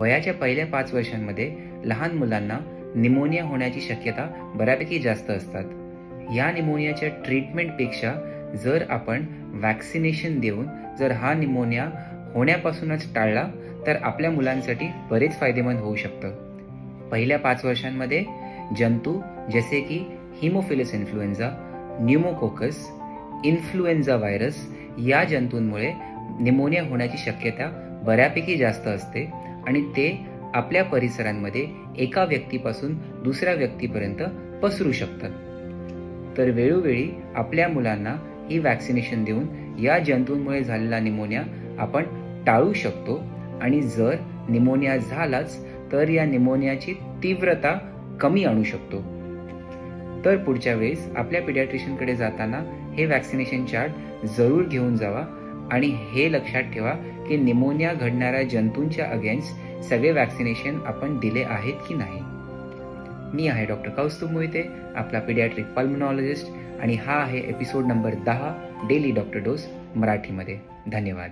वयाच्या पहिल्या पाच वर्षांमध्ये लहान मुलांना निमोनिया होण्याची शक्यता बऱ्यापैकी जास्त असतात. या निमोनियाच्या ट्रीटमेंटपेक्षा जर आपण वॅक्सिनेशन देऊन जर हा निमोनिया होण्यापासूनच टाळला तर आपल्या मुलांसाठी बरेच फायदेमंद होऊ शकतं. पहिल्या पाच वर्षांमध्ये जंतू जसे की haemophilus influenza pneumococcus influenza virus या जंतूंमुळे निमोनिया होण्याची शक्यता बऱ्यापैकी जास्त असते. आणि ते आपल्या परिसरांमध्ये एका व्यक्तीपासून दुसऱ्या व्यक्तीपर्यंत पसरू शकतात. तर वेळोवेळी आपल्या मुलांना ही वॅक्सिनेशन देऊन या जंतूंमुळे झालेला निमोनिया आपण टाळू शकतो. आणि जर निमोनिया झालाच तर या निमोनियाची तीव्रता कमी आणू शकतो. तर पुढच्या वेळेस आपल्या पिडियाट्रिशियनकडे जाताना हे वॅक्सिनेशन चार्ट जरूर घेऊन जावा. आणि हे लक्षात ठेवा की निमोनिया घडणाऱ्या जंतूंच्या अगेन्स्ट सगळे वॅक्सिनेशन आपण दिले आहेत की नाही. मी आहे डॉक्टर कौस्तुभ मोहिते आपला पिडियाट्रिक पल्मनॉलॉजिस्ट आणि हा आहे एपिसोड नंबर दहा डेली डॉक्टर डोस मराठीमध्ये. धन्यवाद.